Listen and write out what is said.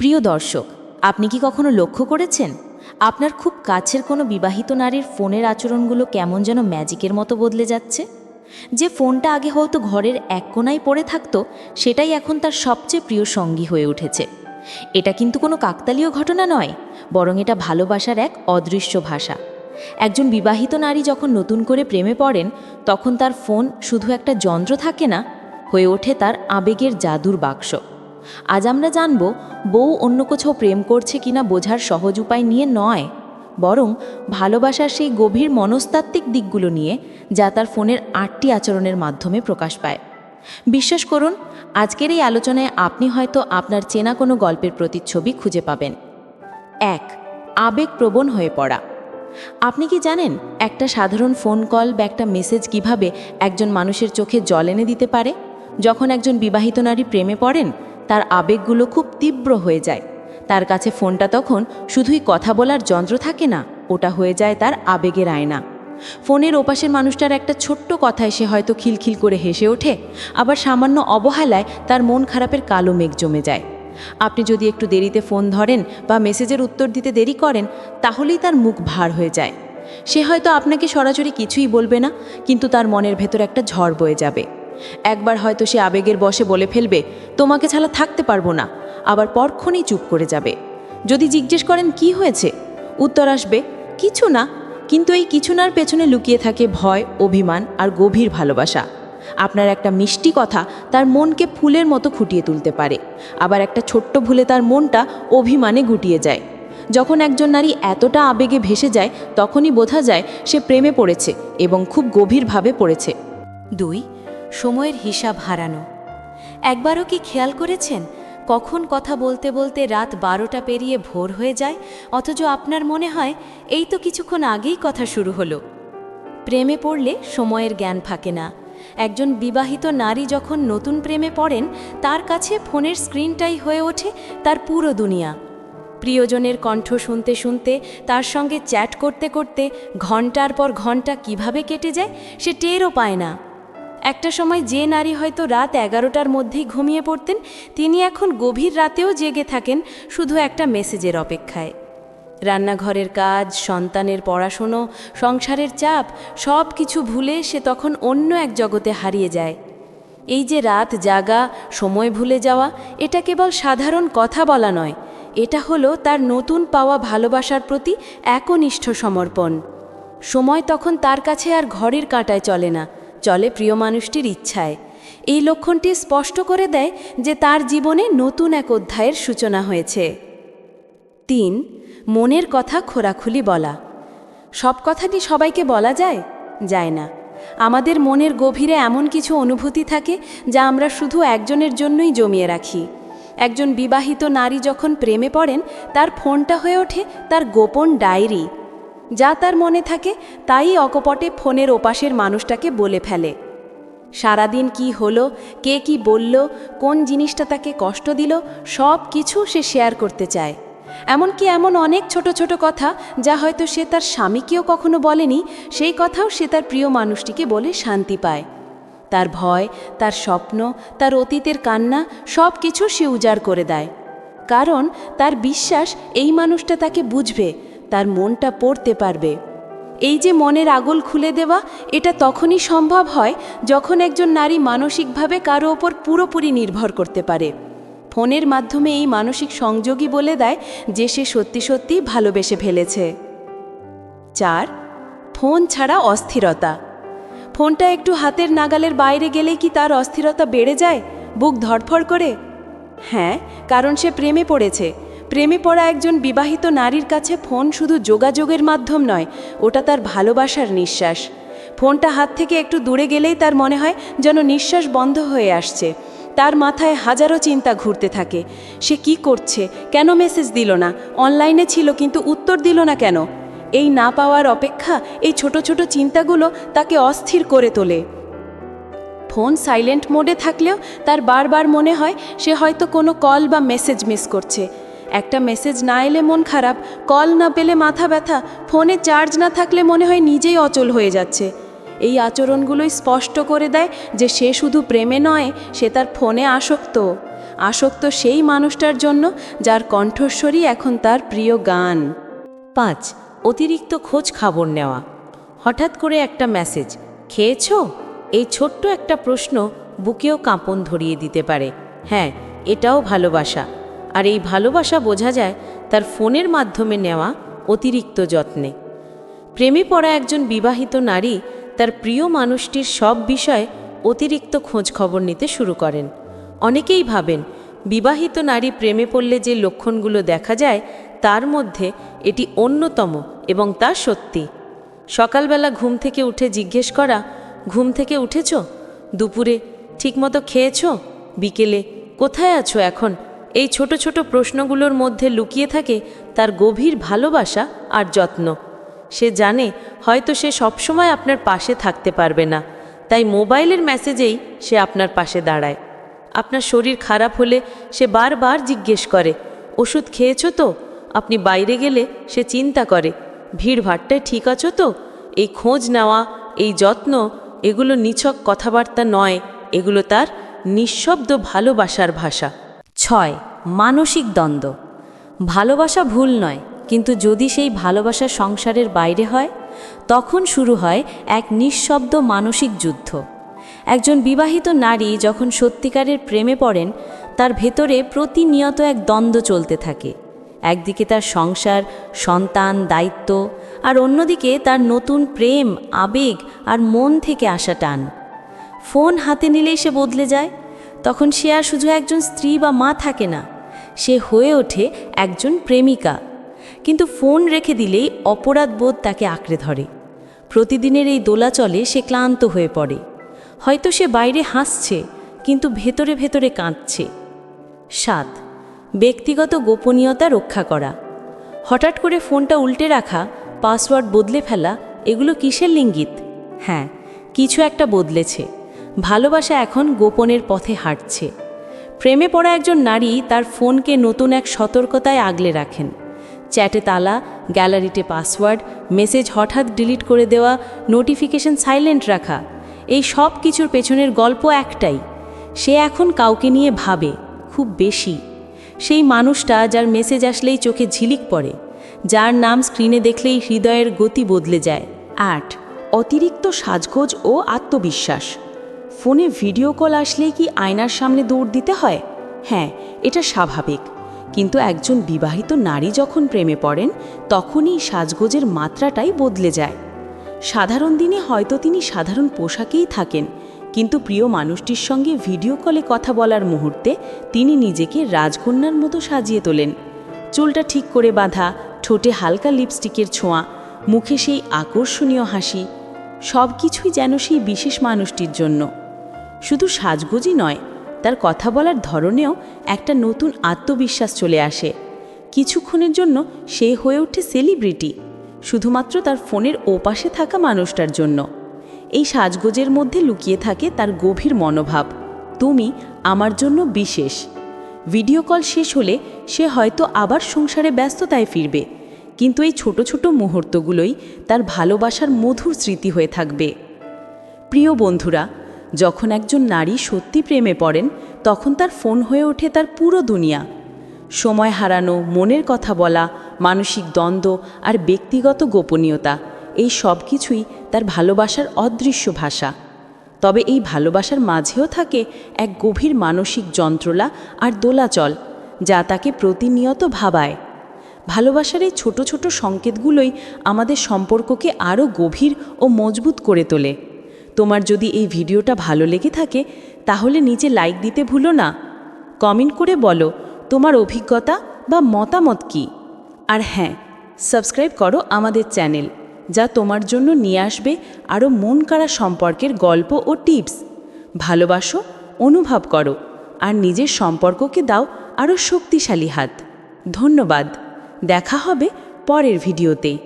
প্রিয় দর্শক, আপনি কি কখনো লক্ষ্য করেছেন? আপনার খুব কাছের কোনো বিবাহিত নারীর ফোনের আচরণগুলো কেমন যেন ম্যাজিকের মতো বদলে যাচ্ছে? যে ফোনটা আগে হয়তো ঘরের এক কোনায় পড়ে থাকতো, সেটাই এখন তার সবচেয়ে প্রিয় সঙ্গী হয়ে উঠেছে। এটা কিন্তু কোনো কাকতালীয় ঘটনা নয়, বরং এটা ভালোবাসার এক অদৃশ্য ভাষা। একজন বিবাহিত নারী যখন নতুন করে প্রেমে পড়েন, তখন তার ফোন শুধু একটা যন্ত্র থাকে না, হয়ে ওঠে তার আবেগের জাদুর বাক্স। আজ আমরা জানব বউ অন্য কোথাও প্রেম করছে কিনা বোঝার সহজ উপায় নিয়ে নয়, বরং ভালোবাসার সেই গভীর মনস্তাত্ত্বিক দিকগুলো নিয়ে যা তার ফোনের আটটি আচরণের মাধ্যমে প্রকাশ পায়। বিশ্বাস করুন, আজকের এই আলোচনায় আপনি হয়তো আপনার চেনা কোনো গল্পের প্রতিচ্ছবি খুঁজে পাবেন। এক আবেগপ্রবণ হয়ে পড়া। আপনি কি জানেন একটা সাধারণ ফোন কল বা একটা মেসেজ কীভাবে একজন মানুষের চোখে জল এনে দিতে পারে? যখন একজন বিবাহিত নারী প্রেমে পড়েন তার আবেগগুলো খুব তীব্র হয়ে যায়। তার কাছে ফোনটা তখন শুধুই কথা বলার যন্ত্র থাকে না, ওটা হয়ে যায় তার আবেগের আয়না। ফোনের ওপাশের মানুষটার একটা ছোট্ট কথায় সে হয়তো খিলখিল করে হেসে ওঠে, আবার সামান্য অবহেলায় তার মন খারাপের কালো মেঘ জমে যায়। আপনি যদি একটু দেরিতে ফোন ধরেন বা মেসেজের উত্তর দিতে দেরি করেন, তাহলেই তার মুখ ভার হয়ে যায়। সে হয়তো আপনাকে সরাসরি কিছুই বলবে না, কিন্তু তার মনের ভেতর একটা ঝড় বয়ে যাবে। একবার হয়তো সে আবেগের বসে বলে ফেলবে, তোমাকে ছাড়া থাকতে পারব না, আবার পরক্ষণেই চুপ করে যাবে। যদি জিজ্ঞেস করেন কি হয়েছে? উত্তর আসবে, কিছু না, কিন্তু এই কিছু নার পেছনে লুকিয়ে থাকে ভয়, অভিমান আর গভীর ভালোবাসা। আপনার একটা মিষ্টি কথা তার মনকে ফুলের মতো ফুটিয়ে তুলতে পারে, আবার একটা ছোট্ট ভুলে তার মনটা অভিমানে গুটিয়ে যায়। যখন একজন নারী এতটা আবেগে ভেসে যায়, তখনই বোঝা যায় সে প্রেমে পড়েছে এবং খুব গভীরভাবে পড়েছে। দুই সময়ের হিসাব হারানো। একবারও কি খেয়াল করেছেন? কখন কথা বলতে বলতে রাত বারোটা পেরিয়ে ভোর হয়ে যায়, অথচ আপনার মনে হয় এই তো কিছুক্ষণ আগেই কথা শুরু হলো। প্রেমে পড়লে সময়ের জ্ঞান থাকে না। একজন বিবাহিত নারী যখন নতুন প্রেমে পড়েন, তার কাছে ফোনের স্ক্রিনটাই হয়ে ওঠে তার পুরো দুনিয়া। প্রিয়জনের কণ্ঠ শুনতে শুনতে, তার সঙ্গে চ্যাট করতে করতে ঘণ্টার পর ঘণ্টা কীভাবে কেটে যায়, সে টেরও পায় না। একটা সময় যে নারী হয়তো রাত এগারোটার মধ্যেই ঘুমিয়ে পড়তেন, তিনি এখন গভীর রাতেও জেগে থাকেন শুধু একটা মেসেজের অপেক্ষায়। রান্নাঘরের কাজ, সন্তানের পড়াশুনো, সংসারের চাপ সব কিছু ভুলে সে তখন অন্য এক জগতে হারিয়ে যায়। এই যে রাত জাগা, সময় ভুলে যাওয়া, এটা কেবল সাধারণ কথা বলা নয়, এটা হলো তার নতুন পাওয়া ভালোবাসার প্রতি একনিষ্ঠ সমর্পণ। সময় তখন তার কাছে আর ঘরের কাঁটায় চলে না চলে প্রিয় মানুষটির ইচ্ছায়। এই লক্ষণটি স্পষ্ট করে দেয় যে তার জীবনে নতুন এক অধ্যায়ের সূচনা হয়েছে। তিন, মনের কথা খোরাখুলি বলা। সব কথাটি সবাইকে বলা যায়? যায় না। আমাদের মনের গভীরে এমন কিছু অনুভূতি থাকে যা আমরা শুধু একজনের জন্যই জমিয়ে রাখি। একজন বিবাহিত নারী যখন প্রেমে পড়েন, তার ফোনটা হয়ে ওঠে তার গোপন ডায়েরি। যা তার মনে থাকে, তাই অকপটে ফোনের ওপাশের মানুষটাকে বলে ফেলে। সারাদিন কি হলো, কে কি বলল, কোন জিনিসটা তাকে কষ্ট দিল, সব কিছু সে শেয়ার করতে চায়। এমনকি এমন অনেক ছোট ছোট কথা যা হয়তো সে তার স্বামীকেও কখনো বলেনি, সেই কথাও সে তার প্রিয় মানুষটিকে বলে শান্তি পায়। তার ভয়, তার স্বপ্ন, তার অতীতের কান্না, সব কিছু সে উজাড় করে দেয়। কারণ তার বিশ্বাস, এই মানুষটা তাকে বুঝবে তার মনটা পড়তে পারবে। এই যে মনের আগল খুলে দেওয়া, এটা তখনই সম্ভব হয় যখন একজন নারী মানসিকভাবে কারও ওপর পুরোপুরি নির্ভর করতে পারে। ফোনের মাধ্যমে এই মানসিক সংযোগই বলে দেয় যে সে সত্যি সত্যি ভালোবেসে ফেলেছে। চার, ফোন ছাড়া অস্থিরতা। ফোনটা একটু হাতের নাগালের বাইরে গেলে কি তার অস্থিরতা বেড়ে যায়? বুক ধড়ফড় করে? হ্যাঁ কারণ সে প্রেমে পড়েছে। প্রেমে পড়া একজন বিবাহিত নারীর কাছে ফোন শুধু যোগাযোগের মাধ্যম নয়, ওটা তার ভালোবাসার নিঃশ্বাস। ফোনটা হাত থেকে একটু দূরে গেলেই তার মনে হয় যেন নিঃশ্বাস বন্ধ হয়ে আসছে। তার মাথায় হাজারো চিন্তা ঘুরতে থাকে। সে কি করছে? কেন মেসেজ দিল না? অনলাইনে ছিল কিন্তু উত্তর দিল না কেন? এই না পাওয়ার অপেক্ষা এই ছোট ছোট চিন্তাগুলো তাকে অস্থির করে তোলে। ফোন সাইলেন্ট মোডে থাকলেও তার বারবার মনে হয় সে হয়তো কোনো কল বা মেসেজ মিস করছে। একটা মেসেজ না এলে মন খারাপ কল না পেলে মাথা ব্যথা ফোনে চার্জ না থাকলে মনে হয় নিজেই অচল হয়ে যাচ্ছে। এই আচরণগুলোই স্পষ্ট করে দেয় যে সে শুধু প্রেমে নয়, সে তার ফোনে আসক্ত। আসক্ত সেই মানুষটার জন্য যার কণ্ঠস্বরই এখন তার প্রিয় গান। পাঁচ, অতিরিক্ত খোঁজ খবর নেওয়া। হঠাৎ করে একটা মেসেজ খেয়েছো? এই ছোট্ট একটা প্রশ্ন বুকেও কাঁপন ধরিয়ে দিতে পারে। হ্যাঁ এটাও ভালোবাসা। আর এই ভালোবাসা বোঝা যায় তার ফোনের মাধ্যমে নেওয়া অতিরিক্ত যত্নে। প্রেমে পড়া একজন বিবাহিত নারী তার প্রিয় মানুষটির সব বিষয়ে অতিরিক্ত খোঁজ খবর নিতে শুরু করেন। অনেকেই ভাবেন, বিবাহিত নারী প্রেমে পড়লে যে লক্ষণগুলো দেখা যায়, তার মধ্যে এটি অন্যতম এবং তা সত্যি। সকালবেলা ঘুম থেকে উঠে জিজ্ঞেস করা, ঘুম থেকে উঠেছ? দুপুরে ঠিকমতো খেয়েছ? বিকেলে কোথায় আছো এখন? এই ছোট ছোট প্রশ্নগুলোর মধ্যে লুকিয়ে থাকে তার গভীর ভালোবাসা আর যত্ন। সে জানে হয়তো সে সবসময় আপনার পাশে থাকতে পারবে না, তাই মোবাইলের মেসেজেই সে আপনার পাশে দাঁড়ায়। আপনার শরীর খারাপ হলে সে বারবার জিজ্ঞেস করে, ওষুধ খেয়েছো তো? আপনি বাইরে গেলে সে চিন্তা করে ভিড়ভাট্টায় ঠিক আছো তো? এই খোঁজ নেওয়া, এই যত্ন, এগুলো নিছক কথাবার্তা নয়, এগুলো তার নিঃশব্দ ভালোবাসার ভাষা। ছয়, মানসিক দ্বন্দ্ব। ভালোবাসা ভুল নয়, কিন্তু যদি সেই ভালোবাসা সংসারের বাইরে হয়, তখন শুরু হয় এক নিঃশব্দ মানসিক যুদ্ধ। একজন বিবাহিত নারী যখন সত্যিকারের প্রেমে পড়েন, তার ভেতরে প্রতিনিয়ত এক দ্বন্দ্ব চলতে থাকে। একদিকে তার সংসার, সন্তান, দায়িত্ব, আর অন্যদিকে তার নতুন প্রেম, আবেগ, আর মন থেকে আসা টান। ফোন হাতে নিলেই সে বদলে যায় তখন সে আর শুধু একজন স্ত্রী বা মা থাকে না, সে হয়ে ওঠে একজন প্রেমিকা। কিন্তু ফোন রেখে দিলেই অপরাধবোধ তাকে আঁকড়ে ধরে। প্রতিদিনের এই দোলাচলে সে ক্লান্ত হয়ে পড়ে। হয়তো সে বাইরে হাসছে, কিন্তু ভেতরে ভেতরে কাঁদছে। সাত, ব্যক্তিগত গোপনীয়তা রক্ষা করা। হঠাৎ করে ফোনটা উল্টে রাখা, পাসওয়ার্ড বদলে ফেলা, এগুলো কিসের লিঙ্গিত? হ্যাঁ কিছু একটা বদলেছে। ভালোবাসা এখন গোপনের পথে হাঁটছে। প্রেমে পড়া একজন নারী তার ফোনকে নতুন এক সতর্কতায় আগলে রাখেন। চ্যাটে তালা, গ্যালারিতে পাসওয়ার্ড, মেসেজ হঠাৎ ডিলিট করে দেওয়া, নোটিফিকেশন সাইলেন্ট রাখা, এই সব কিছুর পেছনের গল্প একটাই। সে এখন কাউকে নিয়ে ভাবে, খুব বেশি। সেই মানুষটা যার মেসেজ আসলেই চোখে ঝিলিক পড়ে, যার নাম স্ক্রিনে দেখলেই হৃদয়ের গতি বদলে যায়। আট, অতিরিক্ত সাজগোজ ও আত্মবিশ্বাস। ফোনে ভিডিও কল আসলেই কি আয়নার সামনে দৌড় দিতে হয়? হ্যাঁ এটা স্বাভাবিক। কিন্তু একজন বিবাহিত নারী যখন প্রেমে পড়েন, তখনই সাজগোজের মাত্রাটাই বদলে যায়। সাধারণ দিনে হয়তো তিনি সাধারণ পোশাকেই থাকেন, কিন্তু প্রিয় মানুষটির সঙ্গে ভিডিও কলে কথা বলার মুহূর্তে তিনি নিজেকে রাজকন্যার মতো সাজিয়ে তোলেন। চুলটা ঠিক করে বাঁধা, ঠোঁটে হালকা লিপস্টিকের ছোঁয়া, মুখে সেই আকর্ষণীয় হাসি সব কিছুই যেন সেই বিশেষ মানুষটির জন্য। শুধু সাজগোজই নয়, তার কথা বলার ধরনেও একটা নতুন আত্মবিশ্বাস চলে আসে। কিছুক্ষণের জন্য সে হয়ে ওঠে সেলিব্রিটি, শুধুমাত্র তার ফোনের ওপাশে থাকা মানুষটার জন্য। এই সাজগোজের মধ্যে লুকিয়ে থাকে তার গভীর মনোভাব, তুমি আমার জন্য বিশেষ। ভিডিও কল শেষ হলে সে হয়তো আবার সংসারে ব্যস্ততায় ফিরবে, কিন্তু এই ছোট ছোট মুহূর্তগুলোই তার ভালোবাসার মধুর স্মৃতি হয়ে থাকবে। প্রিয় বন্ধুরা যখন একজন নারী সত্যি প্রেমে পড়েন, তখন তার ফোন হয়ে ওঠে তার পুরো দুনিয়া। সময় হারানো, মনের কথা বলা, মানসিক দ্বন্দ্ব আর ব্যক্তিগত গোপনীয়তা, এই সব কিছুই তার ভালোবাসার অদৃশ্য ভাষা। তবে এই ভালোবাসার মাঝেও থাকে এক গভীর মানসিক যন্ত্রণা আর দোলাচল, যা তাকে প্রতিনিয়ত ভাবায়। ভালোবাসার এই ছোট ছোট সংকেতগুলোই আমাদের সম্পর্ককে আরও গভীর ও মজবুত করে তোলে। তোমার যদি এই ভিডিওটা ভালো লেগে থাকে, তাহলে নিচে লাইক দিতে ভুলো না। কমেন্ট করে বলো, তোমার অভিজ্ঞতা বা মতামত কি? আর হ্যাঁ সাবস্ক্রাইব করো আমাদের চ্যানেল যা তোমার জন্য নিয়ে আসবে আরও মন কাড়া সম্পর্কের গল্প ও টিপস ভালোবাসো, অনুভব করো, আর নিজের সম্পর্ককে দাও আরও শক্তিশালী হাত। ধন্যবাদ, দেখা হবে পরের ভিডিওতে।